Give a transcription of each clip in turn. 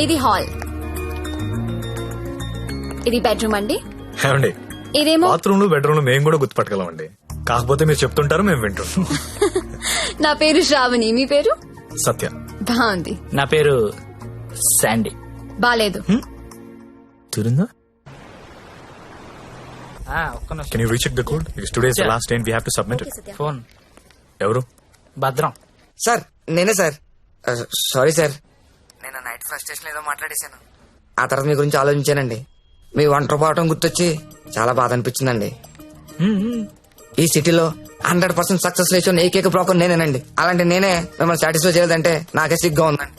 ఇది హాల్. ఇది బెడ్రూమ్ అండి? ఏమండి? ఇదేమో బాత్రూమ్ బెడ్రూమ్ మేము కూడా గుర్తుపట్టగలమండి. కాకపోతే మీరు చెప్తుంటారు మేము వింటుంటాం. నా పేరు శ్రావణి. మీ పేరు? సత్య. బాగుంది. నా పేరు శాండీ. బాలేదు. తిరిందా? ఆ, ఒక్క నిమిషం. Can you recheck the code today's Yeah. Last time we have to submit phone ఎవరు? భద్రం. సార్ నేనే సార్. Sorry sir. నేను నైట్ ఫస్ట్ స్టేషన్ ఏదో మాట్లాడేశాను. ఆ తర్వాత మీ గురించి ఆలోచించానండి. మీ ఒంటరి పోవటం గుర్తొచ్చి చాలా బాధ అనిపించిందండి. ఈ సిటీలో హండ్రెడ్ పర్సెంట్ సక్సెస్ లేచిన ఏకైక బ్రోకర్ నేనేనండి. అలాంటి నేనే మిమ్మల్ని సాటిస్ఫై చేయలేదంటే నాకే సిగ్గా ఉందండి.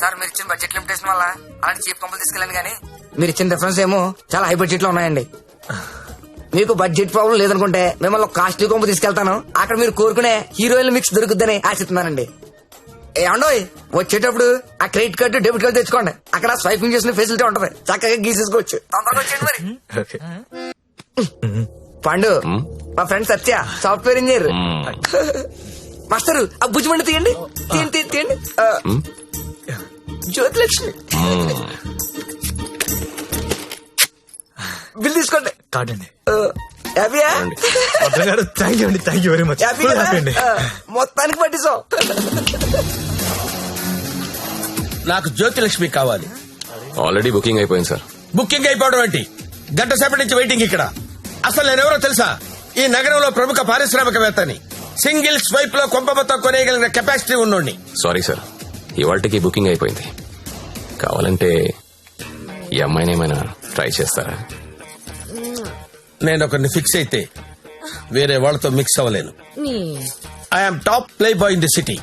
సార్ మీరు ఇచ్చిన బడ్జెట్ లిమిటేషన్ వల్ల అలాంటి చీప్ కంపెనీ తీసుకెళ్ళండి కానీ మీరు ఇచ్చిన డిఫరెన్స్ ఏమో చాలా హై బడ్జెట్లో ఉన్నాయండి. మీకు బడ్జెట్ ప్రాబ్లం లేదనుకుంటే మిమ్మల్ని కాస్ట్లీ కొంపు తీసుకెళ్తాను. అక్కడ మీరు కోరుకునే హీరోయిన్ మిక్స్ దొరుకుద్దని ఆశిస్తున్నానండి. ఏ అండోయ్ వచ్చేటప్పుడు ఆ క్రెడిట్ కార్డు డెబిట్ కార్డు తెచ్చుకోండి. అక్కడ స్వైపింగ్ చేసిన ఫెసిలిటీ ఉంటది. చక్కగా గీసేసుకోవచ్చు. తొందరగా వచ్చేయండి మరి. పండు మా? Friend Satya software engineer. Master ఆ భుజమండి తీయండి. తీయండి తీయండి, తీయండి. జ్యోతిలక్ష్మి. బిల్ తీసుకోండి. కార్డ్ అండి హ్యాపీయా థ్యాంక్ యూ అండి thank you very much happy మొత్తానికి పట్టిస్తాం నాకు జ్యోతిలక్ష్మి కావాలి. ఆల్రెడీ బుకింగ్ అయిపోయింది సార్ బుకింగ్ అయిపోవడం ఏంటి? గంట సేపటి నుంచి వెయిటింగ్ ఇక్కడ. అసలు నేనెవరో తెలుసా? ఈ నగరంలో ప్రముఖ పారిశ్రామికవేత్తని. సింగిల్ స్వైప్లో కొంప మొత్తం కొనేయగలిగిన కెపాసిటీ ఉన్నోడిని. సారీ సార్ ఇవాళకి బుకింగ్ అయిపోయింది. కావాలంటే ఈ అమ్మాయిని ఏమైనా ట్రై చేస్తారా? నేను ఒకరిని ఫిక్స్ అయితే వేరే వాళ్ళతో mix అవ్వలేను. I'm top play boy in the city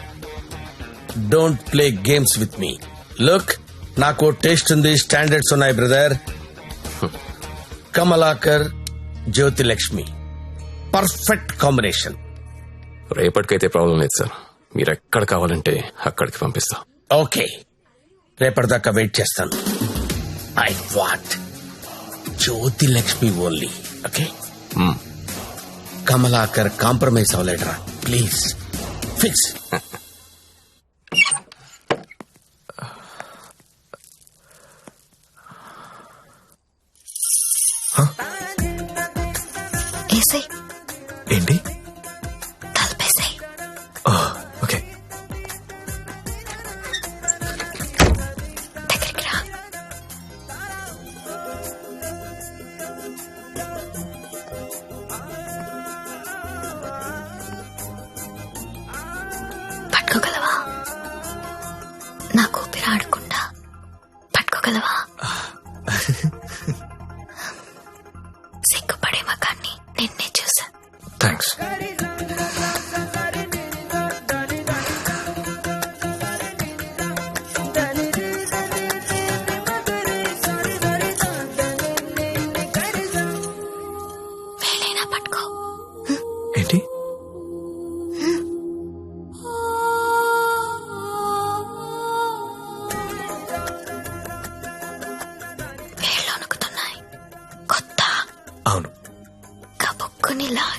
don't play games with me look నాకు టేస్ట్ ఉంది స్టాండర్డ్స్ ఉన్నాయి brother Kamalakar Jyothi Lakshmi perfect combination రేపటికైతే problem లేదు సార్. మీరు ఎక్కడ కావాలంటే అక్కడికి పంపిస్తా. ఓకే రేపటిదాకా వెయిట్ చేస్తాను. I what Jyothi Lakshmi only okay hmm. Kamalakar compromise అవ్వలేడరా. Please fix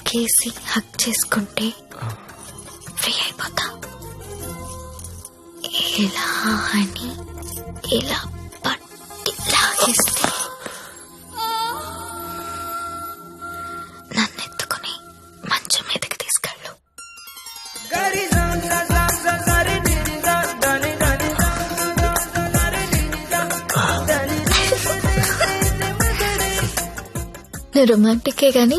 లాగేసి హక్ చేసుకుంటే ఫ్రీ అయిపోతా. ఇలా అని ఇలా పట్టి లాగేస్తే నన్ను ఎత్తుకుని మంచం మీదకి తీసుకెళ్ళు. రొమాంటికే గాని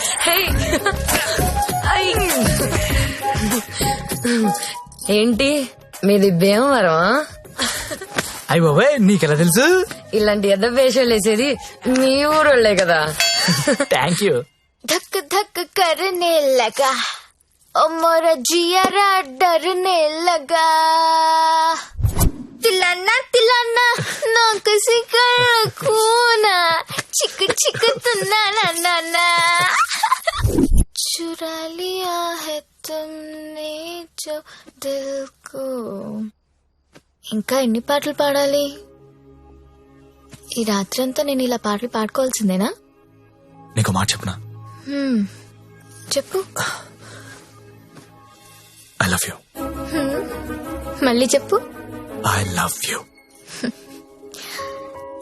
ఏంటి మీది భీమవరం అయ్యి బాబాయ్ నీకెలా తెలుసు ఇలాంటి ఎద్ద వేషాలు వేసేది మీ ఊరోళ్లే కదా థ్యాంక్ యూ धक धक करने लगा ओ मोरा जियारा डरने लगा तिलाना तिलाना ना किसी कर खूना चिक चिक तुना ना ना ना चुरा लिया है तुमने जो दिल को ఇంకా ఎన్ని పాటలు పాడాలి ఈ రాత్రంతా నేను ఇలా పాటలు పాడుకోవాల్సిందేనా నీకు మాట చెప్పనా హ్మ్. చెప్పు ఐ లవ్ యూ మళ్ళీ చెప్పు ఐ లవ్ యూ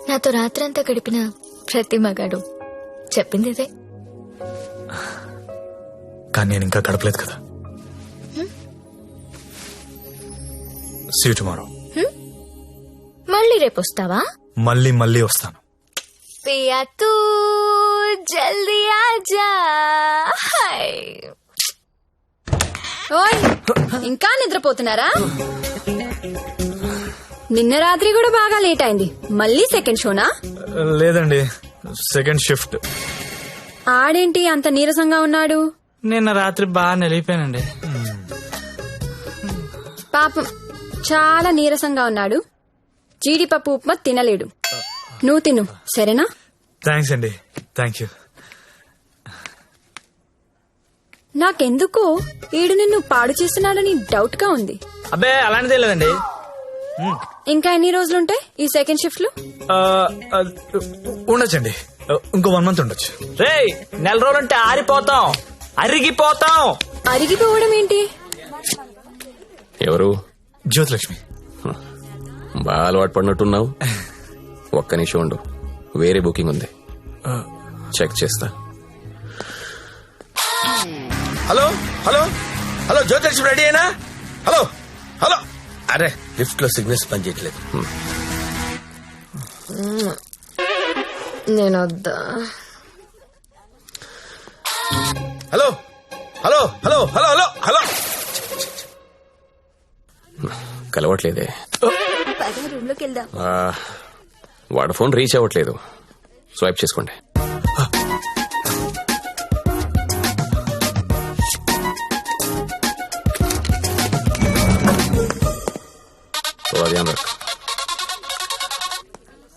నాతో రాత్రంతా గడిపిన ప్రతి మగాడు చెప్పింది ఇదే కానీ నేను ఇంకా గడపలేదు కదా. సీ టుమారో మళ్ళీ రేపు వస్తావా మళ్ళీ మళ్ళీ వస్తాను. పియా తూ జల్దీ ఆజా. హాయ్. ఓయ్ ఇంకా నిద్రపోతున్నారా? నిన్న రాత్రి కూడా బాగా లేట్ అయింది. మళ్ళీ సెకండ్ షోనా? లేదండి సెకండ్ షిఫ్ట్. ఆడేంటి అంత నీరసంగా ఉన్నాడు? నిన్న రాత్రి బాగా నలిగిపోయానండి. పాపం చాలా నీరసంగా ఉన్నాడు. జీడిపప్పు ఉప్మా తినలేడు. నువ్వు తిను సరేనా? థ్యాంక్స్ అండి. Thank you. నాకెందుకో ఈడు నిన్ను పాడు చేస్తున్నాడని డౌట్గా ఉంది. అబ్బే అలాంటిదే లేదండి. ఇంకా ఎన్ని రోజులుంటాయి ఈ సెకండ్ షిఫ్ట్లో? ఉండొచ్చండి. ఇంకో వన్ మంత్ ఉండొచ్చు. రేయ్ నెల రోజులంటే ఆరిపోతాం. అరిగిపోతాం. అరిగిపోవడం ఏంటి? ఎవరు? జ్యోతిలక్ష్మి. బాగా అలవాటు పడినట్టున్నావు. ఒక్క నిమిషం ఉండు. వేరే బుకింగ్ ఉంది. చెక్ చేస్తా. Hello? Hello? Hello Jyothish ready అయినా? హలో? హలో? అరే లిఫ్ట్లో సిగ్నల్స్ పనిచేయట్లేదు నేను వద్దా hello hello hello hello hello hello. కలవట్లేదే. వాడు ఫోన్ రీచ్ అవ్వట్లేదు. స్వైప్ చేసుకోండి.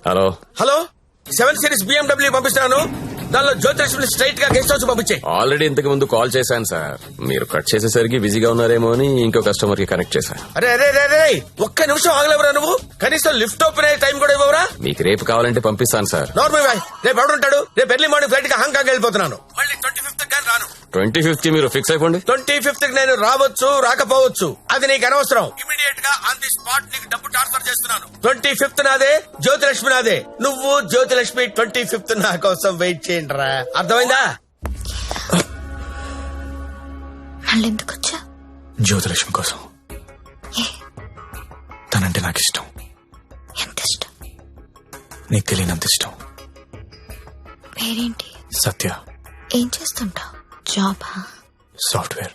Hello hello? Seven series BMW పంపిస్తున్నాను దానిలో జ్యోతిష్ స్ట్రైట్గా గెస్ట్ హౌస్ పంపించే. ఆల్రెడీ ఇంతకు ముందు కాల్ చేశాను సార్ మీరు కట్ చేసేసరికి బిజీగా ఉన్నారేమో అని ఇంకో కస్టమర్కి కనెక్ట్ చేశాను అరే అరే అరే అరే ఒక్క నిమిషం ఆగలేవరా నువ్వు? కనీసం లిఫ్ట్ ఓపెన్ అయ్యే టైం కూడా ఇవ్వరా మీకు రేపు కావాలంటే పంపిస్తాను సార్ నార్మల్ బాయ్ రేపు ఎవడుంటాడు రేపు ఎర్లీ మార్నింగ్ ఫ్లైట్కి హాంకాంగ్ వెళ్ళిపోతున్నాను. మళ్ళీ ట్వంటీ ఫిఫ్త్ కానీ రాను. ట్వంటీ ఫిఫ్త్ మీరు ఫిక్స్ అయిపోండి. ట్వంటీ ఫిఫ్త్కి నేను రావచ్చు రాకపోవచ్చు. అది నీకు అనవసరం. ఇమీడియట్ గా ఆన్ ది స్పాట్ నీకు డబ్బు ట్రాన్స్ఫర్ చేస్తున్నాను. ట్వంటీ ఫిఫ్త్ నాదే జ్యోతిలక్ష్మి నాదే. నువ్వు జ్యోతిలక్ష్మి ట్వంటీ ఫిఫ్త్ నా కోసం వెయిట్ చేయండి రా అర్థమైందా? మళ్ళీ ఎందుకు వచ్చా జ్యోతిలక్ష్మి కోసం. తనంటే నాకు ఇష్టం ఎంత ఇష్టం నీకు తెలియనంత ఇష్టం. పేరేంటి? సత్య. ఏం చేస్తుంటావు? జాబా? సాఫ్ట్వేర్.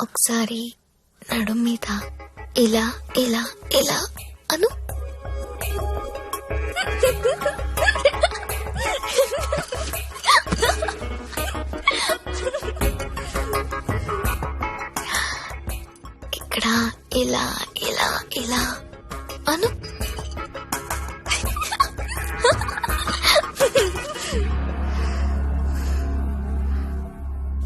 ఒకసారి నడుం మీద ఇలా ఇలా ఇలా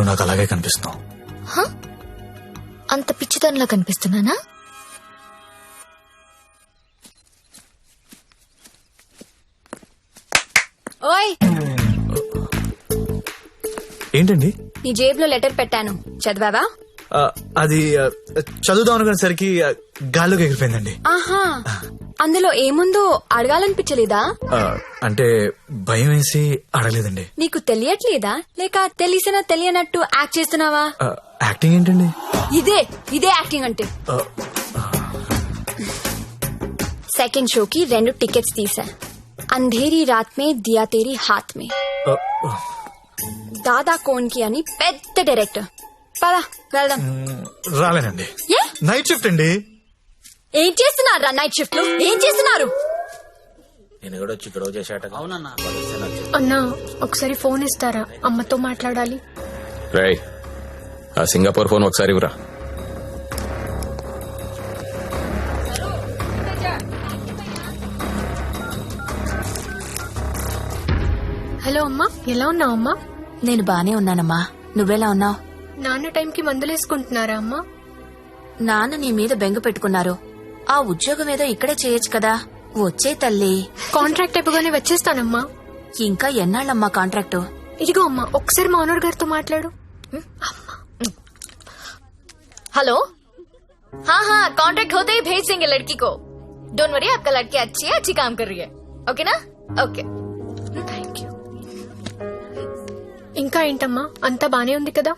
నువ్వు నాకు అలాగే కనిపిస్తున్నావు. అంత పిచ్చితనంలా కనిపిస్తున్నానా? ఓయ్! ఏంటండి? నీ జేబులో లెటర్ పెట్టాను. చదివావా? అది చదువుదాం అనుకునేసరికి గాల్లోకి ఎగిరిపోయిందండి. ఆహా! అందులో ఏముందో అడగాలనిపించలేదా? అంటే భయం వేసి అడగలేదండి. నీకు తెలియట్లేదా? లేక తెలిసినా తెలియనట్టు యాక్ట్ చేస్తున్నావా? యాక్టింగ్ ఏంటండి? ఇదే ఇదే యాక్టింగ్ అంటే. సెకండ్ షోకి రెండు టికెట్స్ తీసా. అంధేరి రాత్ మే దియా తేరీ హాత్ మే. దాదా కోన్కి అని పెద్ద డైరెక్టర్. పద వెళ్దాం. రాలేనండి. నైట్ షిఫ్ట్ అండి. ఏం చేస్తున్నారు నైట్ షిఫ్ట్లో? ఏం చేస్తున్నారు? నేను కూడా వచ్చి ఇక్కడ చేశాట అన్నా ఒకసారి ఫోన్ ఇస్తారా? అమ్మతో మాట్లాడాలి. రై ఆ సింగపూర్ ఫోన్ ఒకసారి ఇవ్వరా. హలో అమ్మా ఎలా ఉన్నావు అమ్మా? నేను బానే ఉన్నానమ్మా. నువ్వెలా ఉన్నావు? నాన్న టైంకి మందులేసుకుంటున్నారా అమ్మా? నాన్న నీ మీద బెంగ పెట్టుకున్నారు. ఆ ఉద్యోగం ఏదో ఇక్కడే చేయొచ్చు కదా వచ్చే తల్లి కాంట్రాక్ట్ అయిపోగానే వచ్చేస్తానమ్మా ఇంకా ఎన్నాళ్ళమ్మా కాంట్రాక్టు ఇదిగో అమ్మా ఒకసారి మా ఓనర్ గారితో మాట్లాడు हेलो हाँ हाँ कॉन्ट्रैक्ट होते ही भेज देंगे लड़की को डोंट वरी आपका लड़की अच्छी है अच्छी काम कर रही है ओके ना ओके థ్యాంక్ యూ ఇంకా ఏంటమ్మా అంతా బానే ఉంది కదా